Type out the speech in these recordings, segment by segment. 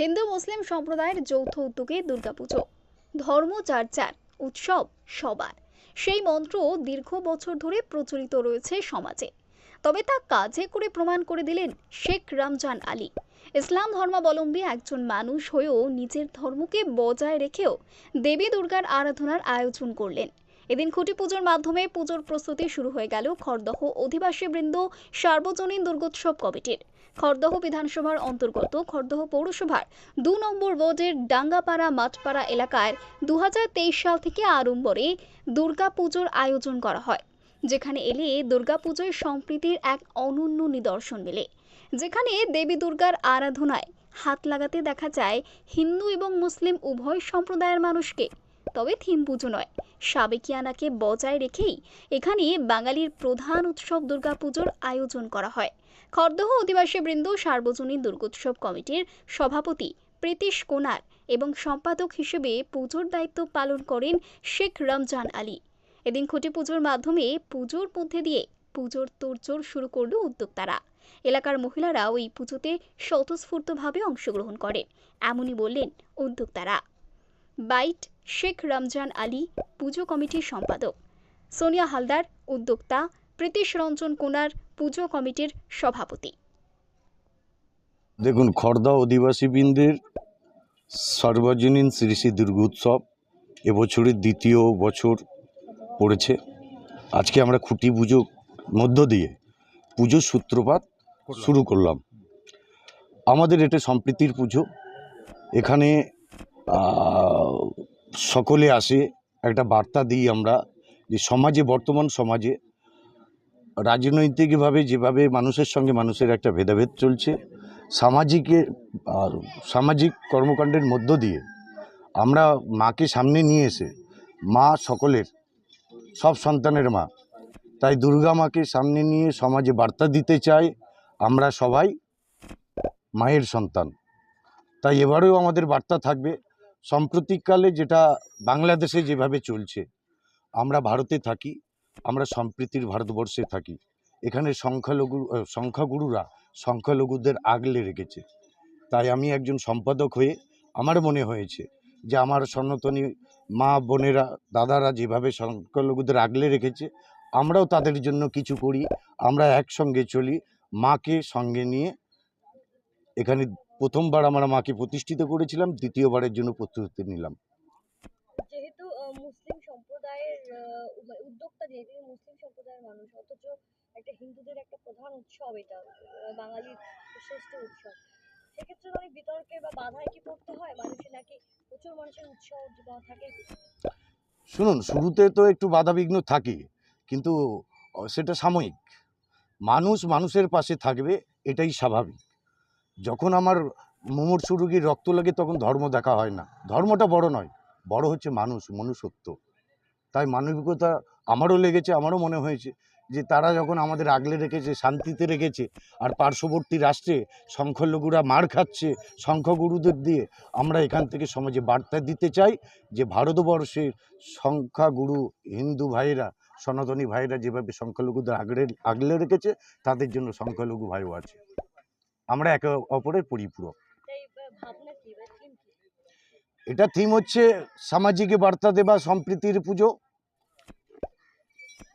হিন্দু মুসলিম সম্প্রদায়ের যৌথ উদ্যোগে দুর্গাপুজো, ধর্ম উৎসব সবার। সেই মন্ত্র দীর্ঘ বছর ধরে প্রচলিত রয়েছে সমাজে। তবে তা কাজে করে প্রমাণ করে দিলেন শেখ রামজান আলী। ইসলাম ধর্মাবলম্বী একজন মানুষ হয়েও নিজের ধর্মকে বজায় রেখেও দেবী দুর্গার আরাধনার আয়োজন করলেন। এদিন খুঁটি পুজোর মাধ্যমে পুজোর প্রস্তুতি শুরু হয়ে গেল খড়দহ অধিবাসী বৃন্দ সার্বজনীন দুর্গোৎসব কমিটির। খড়দহ বিধানসভার অন্তর্গত খড়দহ পৌরসভার দু নম্বর ওয়ার্ডের ডাঙ্গাপাড়া মাঠপাড়া এলাকায় দু হাজার তেইশ সাল থেকে আড়ম্বরে দুর্গাপুজোর আয়োজন করা হয়, যেখানে এলে দুর্গাপুজোয় সম্প্রীতির এক অনন্য নিদর্শন মেলে। যেখানে দেবী দুর্গার আরাধনায় হাত লাগাতে দেখা যায় হিন্দু এবং মুসলিম উভয় সম্প্রদায়ের মানুষকে। তবে থিম পুজো নয়। সাবেকিয়ানাকে বজায় রেখেই এখানে বাঙালির প্রধান উৎসব দুর্গাপুজোর আয়োজন করা হয়। খড়দহ অধিবাসী বৃন্দ সার্বজনীন দুর্গোৎসব কমিটির সভাপতি প্রীতিশ কোনার এবং সম্পাদক হিসেবে পুজোর দায়িত্ব পালন করেন শেখ রমজান আলী। এদিন খুঁটি পুজোর মাধ্যমে পুজোর মধ্যে দিয়ে পুজোর তোড়জোড় শুরু করল উদ্যোক্তারা। এলাকার মহিলারা ওই পুজোতে স্বতঃস্ফূর্তভাবে অংশগ্রহণ করে, এমনই বললেন উদ্যোক্তারা। বাইট শেখ রমজান আলী পুজো কমিটির সম্পাদক। সোনিয়া হালদার উদ্যোক্তা। প্রীতিশ রঞ্জন কোনার পুজো কমিটির সভাপতি। দেখুন খর্দা অধিবাসীবৃন্দের সার্বজনীন শ্রী শ্রী দুর্গোৎসব এবছরের দ্বিতীয় বছর পড়েছে। আজকে আমরা খুঁটি পুজো মধ্য দিয়ে পুজোর সূত্রপাত শুরু করলাম। আমাদের এটা সম্প্রীতির পুজো। এখানে সকলে আসে, একটা বার্তা দিই আমরা যে সমাজে, বর্তমান সমাজে রাজনৈতিকভাবে যেভাবে মানুষের সঙ্গে মানুষের একটা ভেদাভেদ চলছে সামাজিকের আর সামাজিক কর্মকাণ্ডের মধ্য দিয়ে আমরা মাকে সামনে নিয়ে এসে মা সকলের, সব সন্তানের মা, তাই দুর্গা মাকে সামনে নিয়ে সমাজে বার্তা দিতে চাই আমরা সবাই মায়ের সন্তান। তাই এবারেও আমাদের বার্তা থাকবে সাম্প্রতিককালে যেটা বাংলাদেশে যেভাবে চলছে, আমরা ভারতে থাকি, আমরা সম্প্রীতির ভারতবর্ষে থাকি, এখানে সংখ্যালঘু সংখ্যাগুরুরা সংখ্যালঘুদের আগলে রেখেছে। তাই আমি একজন সম্পাদক হয়ে আমার মনে হয়েছে যে আমার সনাতনী মা বোনেরা, দাদারা যেভাবে সংখ্যালঘুদের আগলে রেখেছে, আমরাও তাদের জন্য কিছু করি, আমরা একসঙ্গে চলি, মাকে সঙ্গে নিয়ে এখানে প্রথমবার আমরা মাকে প্রতিষ্ঠিত করেছিলাম দ্বিতীয়বারের জন্য প্রস্তুতি নিলাম। যেহেতু মুসলিম সম্প্রদায়ের উদ্যোক্তা যেহেতু মুসলিম সম্প্রদায়ের মানুষ অথচ একটা হিন্দুদের একটা প্রধান উৎসব এটা বাঙালির শ্রেষ্ঠ উৎসব। সেক্ষেত্রে অনেক বিতর্কে বা বাধায় কি পড়তে হয়? মানুষের নাকি প্রচুর মানুষের উৎসব থাকে? শুনুন শুরুতে তো একটু বাধাবিঘ্ন থাকে কিন্তু সেটা সাময়িক। মানুষ মানুষের পাশে থাকবে এটাই স্বাভাবিক। যখন আমার মুমূর্ষু রুগীর রক্ত লাগে তখন ধর্ম দেখা হয় না। ধর্মটা বড় নয়, বড় হচ্ছে মানুষ, মনুষ্যত্ব। তাই মানবিকতা আমারও লেগেছে, আমারও মনে হয়েছে যে তারা যখন আমাদের আগলে রেখেছে, শান্তিতে রেখেছে আর পার্শ্ববর্তী রাষ্ট্রে সংখ্যালঘুরা মার খাচ্ছে সংখ্যাগুরুদের দিয়ে, আমরা এখান থেকে সমাজে বার্তা দিতে চাই যে ভারতবর্ষের সংখ্যাগুরু হিন্দু ভাইয়েরা সনাতনী ভাইয়েরা যেভাবে সংখ্যালঘুদের আগলে আগলে রেখেছে, তাদের জন্য সংখ্যালঘু ভাইও আছে। আমরা একে অপরের পরিপূরক। এটা থিম হচ্ছে সামাজিক বার্তা দেবা সম্প্রীতির পুজো।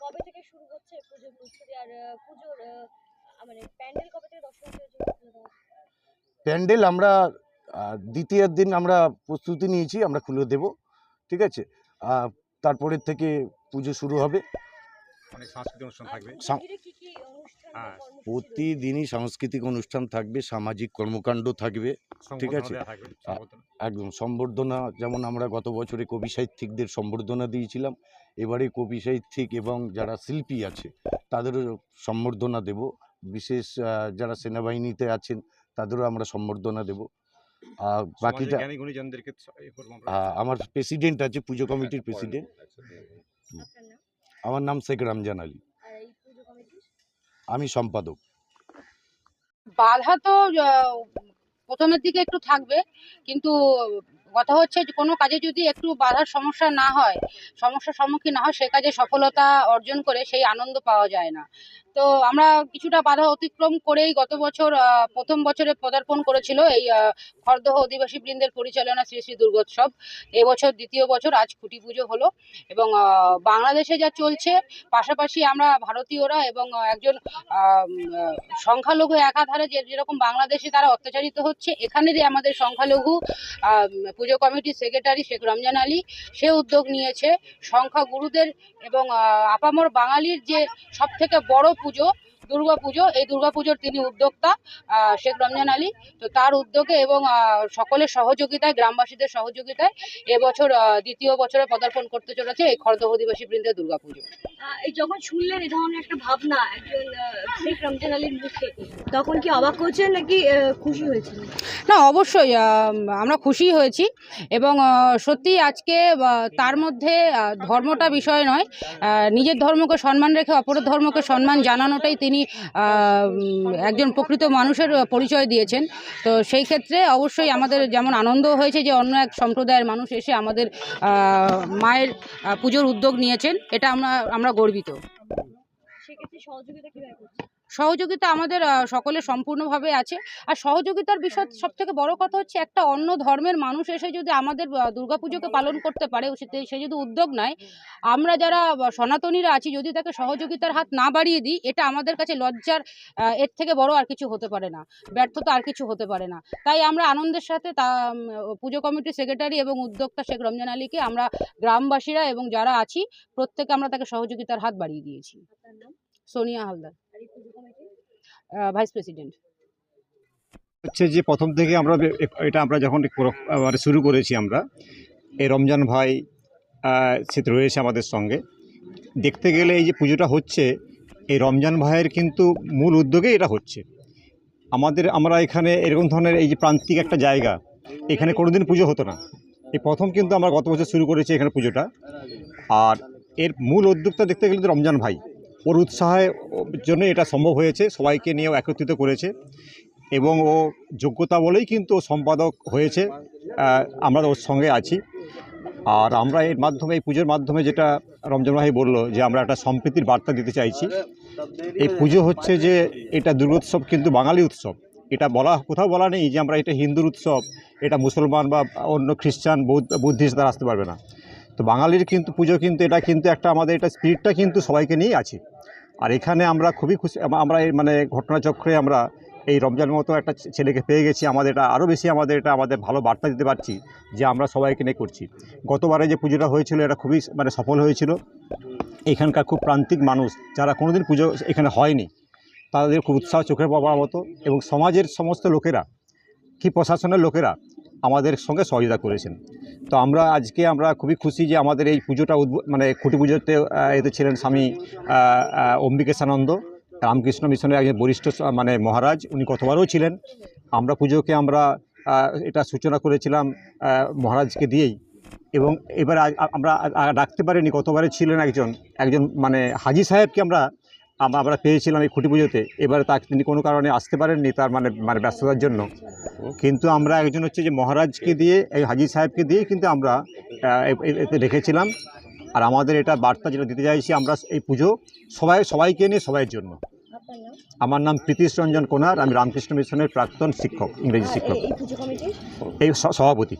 কবে থেকে শুরু হচ্ছে পুজোর প্রস্তুতি আর আহ, পুজোর আহ, মানে প্যান্ডেল আমরা দ্বিতীয় দিন আমরা প্রস্তুতি নিয়েছি আমরা খুলে দেব ঠিক আছে? আহ, তারপরের থেকে পুজো শুরু হবে। সাংস্কৃতিক অনুষ্ঠান থাকবে। প্রতিদিনই সাংস্কৃতিক অনুষ্ঠান থাকবে সামাজিক কর্মকাণ্ড থাকবে ঠিক আছে। একদম সম্বর্ধনা যেমন আমরা গত বছরে কবি সাহিত্যিকদের সম্বর্ধনা দিয়েছিলাম এবারে কবি সাহিত্যিক এবং যারা শিল্পী আছে তাদেরও সম্বর্ধনা দেব। বিশেষ যারা সেনাবাহিনীতে আছেন তাদেরও আমরা সম্বর্ধনা দেব। আর বাকিটা আমরা। প্রেসিডেন্ট আছে পুজো কমিটির প্রেসিডেন্ট। নাম? আমার নাম শেখ রমজান আলী আর এই পুজো কমিটির আমি সম্পাদক। বাধা তো প্রথমের দিকে একটু থাকবে, কিন্তু কথা হচ্ছে কোনো কাজে যদি একটু বাধার সমস্যা না হয়, সমস্যার সম্মুখীন না হয়, সে কাজে সফলতা অর্জন করে সেই আনন্দ পাওয়া যায় না। তো আমরা কিছুটা বাধা অতিক্রম করেই গত বছর প্রথম বছরে পদার্পণ করেছিল এই খরদহ অধিবাসী বৃন্দের পরিচালনা শ্রী শ্রী দুর্গোৎসব। এবছর দ্বিতীয় বছর আজ খুঁটি পুজো হলো এবং বাংলাদেশে যা চলছে, পাশাপাশি আমরা ভারতীয়রা এবং একজন সংখ্যালঘু একাধারে যে, যেরকম বাংলাদেশে তারা অত্যাচারিত হচ্ছে, এখানেরই আমাদের সংখ্যালঘু পুজো কমিটির সেক্রেটারি শেখ রমজান আলী, সে উদ্যোগ নিয়েছে। সংখ্যা গুরুদের এবং আপামর বাঙালির যে সব থেকে বড় পুজো দুর্গা পুজো এই দুর্গাপুজোর তিনি উদ্যোক্তা শেখ রমজান আলী। তো তার উদ্যোগে এবং সকলের সহযোগিতায় গ্রামবাসীদের সহযোগিতায় এবছর দ্বিতীয় বছরে পদার্পণ করতে চলেছে এই খর্দহ অধিবাসী বৃন্দের দুর্গা পুজো আহ, এই যখন শুনলেন এই ধরনের একটা ভাবনা একজন শেখ রমজান আলীর মুখে তখন কি অবাক হয়েছেন নাকি খুশি হয়েছেন? না অবশ্যই আমরা খুশি হয়েছি এবং সত্যি আজকে তার মধ্যে ধর্মটা বিষয় নয়। নিজের ধর্মকে সম্মান রেখে অপরের ধর্মকে সম্মান জানানোটাই তিনি উম, একজন প্রকৃত মানুষের পরিচয় দিয়েছেন। তো সেই ক্ষেত্রে অবশ্যই আমাদের যেমন আনন্দ হয়েছে যে অন্য এক সম্প্রদায়ের মানুষ এসে আমাদের মায়ের পুজোর উদ্যোগ নিয়েছেন এটা আমরা আমরা গর্বিত। সেক্ষেত্রে সহযোগিতা কীভাবে সহযোগিতা আমাদের সকলে সম্পূর্ণভাবে আছে। আর সহযোগিতার বিষয় সব থেকে বড় কথা হচ্ছে একটা অন্য ধর্মের মানুষ এসে যদি আমাদের দুর্গাপুজোকে পালন করতে পারে সে সে যদি উদ্যোগ নেয় আমরা যারা সনাতনীরা আছি যদি তাকে সহযোগিতার হাত না বাড়িয়ে দিই এটা আমাদের কাছে লজ্জার এর থেকে বড় আর কিছু হতে পারে না। ব্যর্থতা আর কিছু হতে পারে না। তাই আমরা আনন্দের সাথে তা পুজো কমিটির সেক্রেটারি এবং উদ্যোক্তা শেখ রমজান আলীকে আমরা গ্রামবাসীরা এবং যারা আছি প্রত্যেকে আমরা তাকে সহযোগিতার হাত বাড়িয়ে দিয়েছি। সোনিয়া হালদার। ভাইস প্রেসিডেন্ট হচ্ছে যে প্রথম থেকে আমরা এটা আমরা যখন মানে শুরু করেছি আমরা এই রমজান ভাই সে রয়েছে আমাদের সঙ্গে। দেখতে গেলে এই যে পুজোটা হচ্ছে এই রমজান ভাইয়ের কিন্তু মূল উদ্যোগে এটা হচ্ছে। আমাদের, আমরা এখানে এরকম ধরনের এই যে প্রান্তিক একটা জায়গা, এখানে কোনোদিন পুজো হতো না। এই প্রথম কিন্তু আমরা গত বছর শুরু করেছি এখানে পুজোটা। আর এর মূল উদ্যোক্তা দেখতে গেলে রমজান ভাই। ওর উৎসাহের জন্য এটা সম্ভব হয়েছে, সবাইকে নিয়েও একত্রিত করেছে এবং ও যোগ্যতা বলেই কিন্তু সম্পাদক হয়েছে আমরা ওর সঙ্গে আছি। আর আমরা এর মাধ্যমে, এই পুজোর মাধ্যমে যেটা রমজান ভাই বলল যে আমরা একটা সম্প্রীতির বার্তা দিতে চাইছি। এই পুজো হচ্ছে যে এটা দুর্গোৎসব কিন্তু বাঙালি উৎসব। এটা বলা, কোথাও বলা নেই যে আমরা এটা হিন্দুর উৎসব, এটা মুসলমান বা অন্য খ্রিস্টান, বৌদ্ধ, বুদ্ধিস্ট তারা আসতে পারবে না। তো বাঙালির কিন্তু, পুজো কিন্তু, এটা কিন্তু একটা আমাদের, এটা স্পিরিটটা কিন্তু সবাইকে নিয়েই আছে। আর এখানে আমরা খুবই খুশি আমরা এই মানে ঘটনাচক্রে আমরা এই রমজান মতো একটা ছেলেকে পেয়ে গেছি। আমাদের এটা আরও বেশি আমাদের এটা আমাদের ভালো বার্তা দিতে পারছি যে আমরা সবাইকে নিয়ে করছি। গতবারে যে পুজোটা হয়েছিল এটা খুবই মানে সফল হয়েছিল। এখানকার খুব প্রান্তিক মানুষ যারা কোনোদিন পুজো এখানে হয়নি, তাদের খুব উৎসাহ চোখে পড়ার মতো এবং সমাজের সমস্ত লোকেরা কি প্রশাসনের লোকেরা আমাদের সঙ্গে সহযোগিতা করেছেন। তো আমরা আজকে আমরা খুবই খুশি যে আমাদের এই পুজোটা মানে খুঁটি পুজোতে এতে ছিলেন স্বামী অম্বিকেশানন্দ, রামকৃষ্ণ মিশনের একজন বরিষ্ঠ মানে মহারাজ, উনি কতবারও ছিলেন। আমরা পুজোকে আমরা এটা সূচনা করেছিলাম মহারাজকে দিয়েই। এবং এবার আমরা ডাকতে পারিনি গতবারে ছিলেন একজন একজন মানে হাজি সাহেবকে আমরা আম- আমরা পেয়েছিলাম এই খুঁটি পুজোতে। এবারে তাকে তিনি কোনো কারণে আসতে পারেননি তার মানে মানে ব্যস্ততার জন্য। কিন্তু আমরা একজন হচ্ছে যে মহারাজকে দিয়ে এই হাজি সাহেবকে দিয়ে কিন্তু আমরা এতে রেখেছিলাম। আর আমাদের এটা বার্তা যেটা দিতে চাইছি আমরা এই পুজো সবাই সবাইকে নিয়ে সবাইয়ের জন্য। আমার নাম প্রীতিশ রঞ্জন কোনার আমি রামকৃষ্ণ মিশনের প্রাক্তন শিক্ষক ইংরেজি শিক্ষক। এই- সভাপতি।